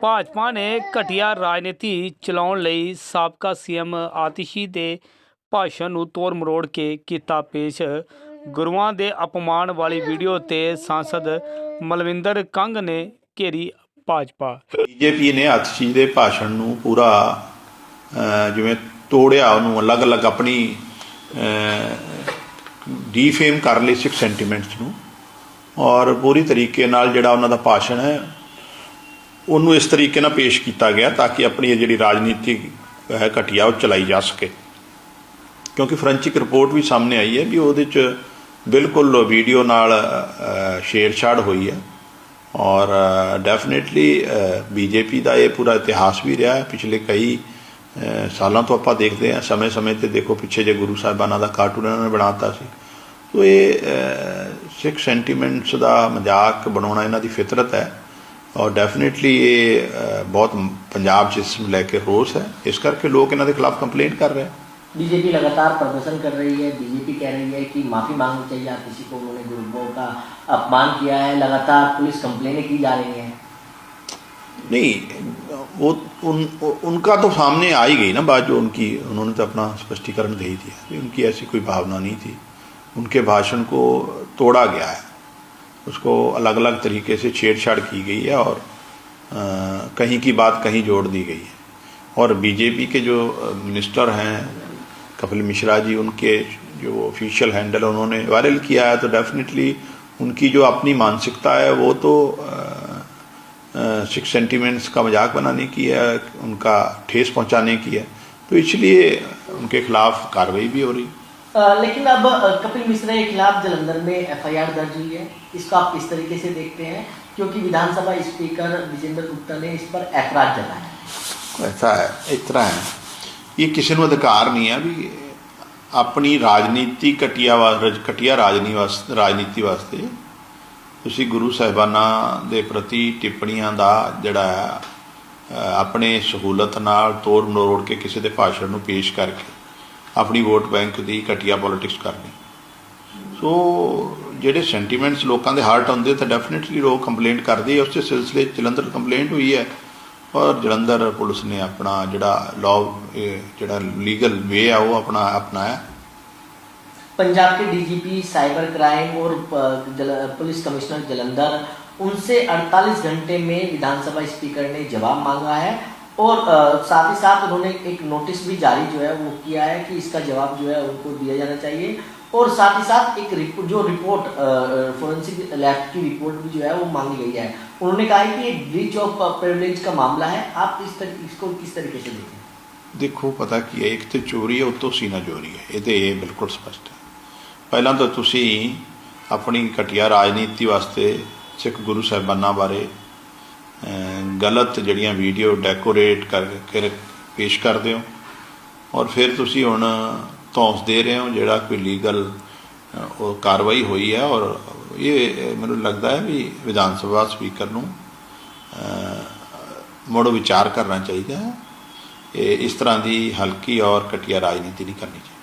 ਭਾਜਪਾ ਨੇ ਘਟੀਆ ਰਾਜਨੀਤੀ ਚਲਾਉਣ ਲਈ ਸਾਬਕਾ ਸੀਐਮ ਆਤਿਸ਼ੀ ਦੇ ਭਾਸ਼ਣ ਨੂੰ ਤੋੜ ਮਰੋੜ ਕੇ ਕੀਤਾ ਪੇਸ਼। ਗੁਰੂਆਂ ਦੇ ਅਪਮਾਨ ਵਾਲੀ ਵੀਡੀਓ ਤੇ ਸਾਂਸਦ ਮਲਵਿੰਦਰ ਕੰਗ ਨੇ ਘੇਰੀ ਭਾਜਪਾ। ਬੀਜੇਪੀ ਨੇ ਆਤਿਸ਼ੀ ਦੇ ਭਾਸ਼ਣ ਨੂੰ ਪੂਰਾ ਜਿਵੇਂ ਤੋੜਿਆ, ਉਹਨੂੰ ਅਲੱਗ-ਅਲੱਗ ਆਪਣੀ ਡੀਫੇਮ ਕਰ ਲਈ ਸਿਕ ਸੈਂਟੀਮੈਂਟਸ ਨੂੰ। ਔਰ ਪੂਰੀ ਤਰੀਕੇ ਨਾਲ ਜਿਹੜਾ ਉਹਨਾਂ ਦਾ ਭਾਸ਼ਣ ਹੈ ਉਹਨੂੰ ਇਸ ਤਰੀਕੇ ਨਾਲ ਪੇਸ਼ ਕੀਤਾ ਗਿਆ ਤਾਂ ਕਿ ਆਪਣੀ ਇਹ ਜਿਹੜੀ ਰਾਜਨੀਤੀ ਹੈ ਘਟੀਆ ਉਹ ਚਲਾਈ ਜਾ ਸਕੇ। ਕਿਉਂਕਿ ਫਰੈਂਚਿਕ ਰਿਪੋਰਟ ਵੀ ਸਾਹਮਣੇ ਆਈ ਹੈ ਵੀ ਉਹਦੇ ਚ ਬਿਲਕੁਲ ਵੀਡੀਓ ਨਾਲ ਛੇੜਛਾੜ ਹੋਈ ਹੈ। ਔਰ ਡੈਫੀਨਿਟਲੀ ਬੀਜੇਪੀ ਦਾ ਇਹ ਪੂਰਾ ਇਤਿਹਾਸ ਵੀ ਰਿਹਾ ਹੈ। ਪਿਛਲੇ ਕਈ ਸਾਲਾਂ ਤੋਂ ਆਪਾਂ ਦੇਖਦੇ ਹਾਂ। ਸਮੇਂ-ਸਮੇਂ ਤੇ ਦੇਖੋ, ਪਿੱਛੇ ਜੇ ਗੁਰੂ ਸਾਹਿਬਾਨਾਂ ਦਾ ਕਾਰਟੂਨ ਇਹਨਾਂ ਨੇ ਬਣਾਤਾ ਸੀ। ਸੋ ਇਹ ਸਿੱਖ ਸੈਂਟੀਮੈਂਟਸ ਦਾ ਮਜ਼ਾਕ ਬਣਾਉਣਾ ਇਹਨਾਂ ਦੀ ਫਿਤਰਤ ਹੈ। और डेफिनेटली ये बहुत पंजाब जिसम लेके रोस है इस करके लोग इन्होंने खिलाफ कंप्लेन कर रहे हैं। बीजेपी लगातार प्रदर्शन कर रही है बीजेपी कह रही है कि माफ़ी मांगनी चाहिए आप किसी को उन्होंने गुरुओं का अपमान किया है लगातार पुलिस कंप्लेने की जा रही है। नहीं वो उन उनका तो सामने आ ही गई ना बात जो उनकी उन्होंने तो अपना स्पष्टीकरण दे ही दिया उनकी ऐसी कोई भावना नहीं थी। उनके भाषण को तोड़ा गया है। उसको अलग अलग तरीके से छेड़छाड़ की गई है और अ, कहीं की बात कहीं जोड़ दी गई है। और बीजेपी के जो मिनिस्टर हैं कपिल मिश्रा जी उनके जो ऑफिशियल हैंडल उन्होंने वायरल किया है तो डेफिनेटली उनकी जो अपनी मानसिकता है वो तो सिक्स सेंटीमेंट्स का मज़ाक बनाने की है उनका ठेस पहुँचाने की है। तो इसलिए उनके खिलाफ कार्रवाई भी हो रही। लेकिन अब अ, कपिल मिश्रा के खिलाफ जलंधर में एफआईआर दर्ज हुई है इसको आप किस तरीके से देखते हैं क्योंकि विधानसभा स्पीकर विजेंद्र गुप्ता ने इस पर ऐतराज जताया है ਐਸਾ ਹੈ ਇਸ ਤਰ੍ਹਾਂ ਹੈ ਇਹ ਕਿਸੇ ਨੂੰ ਅਧਿਕਾਰ ਨਹੀਂ ਹੈ ਵੀ ਆਪਣੀ ਰਾਜਨੀਤੀ ਘਟੀਆ ਵਾ- ਘਟੀਆ ਰਾਜਨੀ ਵਾਸਤੇ ਰਾਜਨੀਤੀ ਵਾਸਤੇ ਤੁਸੀਂ ਗੁਰੂ ਸਾਹਿਬਾਨਾਂ ਦੇ ਪ੍ਰਤੀ ਟਿੱਪਣੀਆਂ ਦਾ ਜਿਹੜਾ ਹੈ ਅਹ, ਆਪਣੇ ਸਹੂਲਤ ਨਾਲ ਤੋੜ ਮਰੋੜ ਕੇ ਕਿਸੇ ਦੇ ਭਾਸ਼ਣ ਨੂੰ ਪੇਸ਼ ਕਰਕੇ ਆਪਣੀ ਵੋਟ ਬੈਂਕ ਦੀ ਘਟੀਆ ਪੋਲਿਟਿਕਸ ਕਰਨੀ ਸੋ ਜਿਹੜੇ ਸੈਂਟੀਮੈਂਟਸ ਲੋਕਾਂ ਦੇ ਹਾਰਟ ਹੁੰਦੇ ਤਾਂ ਡੈਫੀਨਿਟਲੀ ਲੋਕ ਕੰਪਲੇਂਟ ਕਰਦੇ ਆ ਉਸੇ ਸਿਲਸਿਲੇ 'ਚ ਜਲੰਧਰ ਕੰਪਲੇਂਟ ਹੋਈ ਹੈ ਔਰ ਜਲੰਧਰ ਪੁਲਿਸ ਨੇ ਆਪਣਾ ਜਿਹੜਾ ਲਾਅ ਜਿਹੜਾ ਲੀਗਲ ਵੇ ਆ ਉਹ ਆਪਣਾ ਅਪਣਾਇਆ पंजाब के डीजीपी साइबर क्राइम और अ, जल, पुलिस कमिश्नर जलंधर उनसे 48 घंटे में विधानसभा स्पीकर ने जवाब मांगा है और अ, साथ ही साथ उन्होंने एक नोटिस भी जारी जो है वो किया है कि इसका जवाब जो है उनको दिया जाना चाहिए और साथ ही साथ एक रिपोर्ट जो रिपोर्ट फोरेंसिक लैब की रिपोर्ट भी जो है वो मांगी गई है उन्होंने कहा है कि ये ब्रीच ऑफ प्रिविलेज का मामला है आप इस तरह इसको किस तरीके से देखें ਦੇਖੋ ਪਤਾ ਕੀ ਹੈ ਇੱਕ ਤੇ ਚੋਰੀ ਹੈ ਉਤੋਂ ਸੀਨਾ ਚੋਰੀ ਹੈ ਇਹ ਤੇ ਇਹ ਬਿਲਕੁਲ ਸਪਸ਼ਟ ਹੈ ਪਹਿਲਾਂ ਤਾਂ ਤੁਸੀਂ ਆਪਣੀ ਘਟੀਆ ਰਾਜਨੀਤੀ ਵਾਸਤੇ ਸਿੱਖ ਗੁਰੂ ਸਾਹਿਬਾਨਾਂ ਬਾਰੇ ਅਹ, ਗਲਤ ਜਿਹੜੀਆਂ ਵੀਡੀਓ ਡੈਕੋਰੇਟ ਕਰਕੇ ਪੇਸ਼ ਕਰਦੇ ਹੋ। ਔਰ ਫਿਰ ਤੁਸੀਂ ਹੁਣ ਧੌਂਸ ਦੇ ਰਹੇ ਹੋ ਜਿਹੜਾ ਕੋਈ ਲੀਗਲ ਉਹ ਕਾਰਵਾਈ ਹੋਈ ਹੈ ਔਰ ਇਹ ਮੈਨੂੰ ਲੱਗਦਾ ਹੈ ਵੀ ਵਿਧਾਨ ਸਭਾ ਸਪੀਕਰ ਨੂੰ ਅਹ, ਮੁੜ ਵਿਚਾਰ ਕਰਨਾ ਚਾਹੀਦਾ ਹੈ। ਇਹ ਇਸ ਤਰ੍ਹਾਂ ਦੀ ਹਲਕੀ ਔਰ ਘਟੀਆ ਰਾਜਨੀਤੀ ਨਹੀਂ ਕਰਨੀ ਚਾਹੀਦੀ।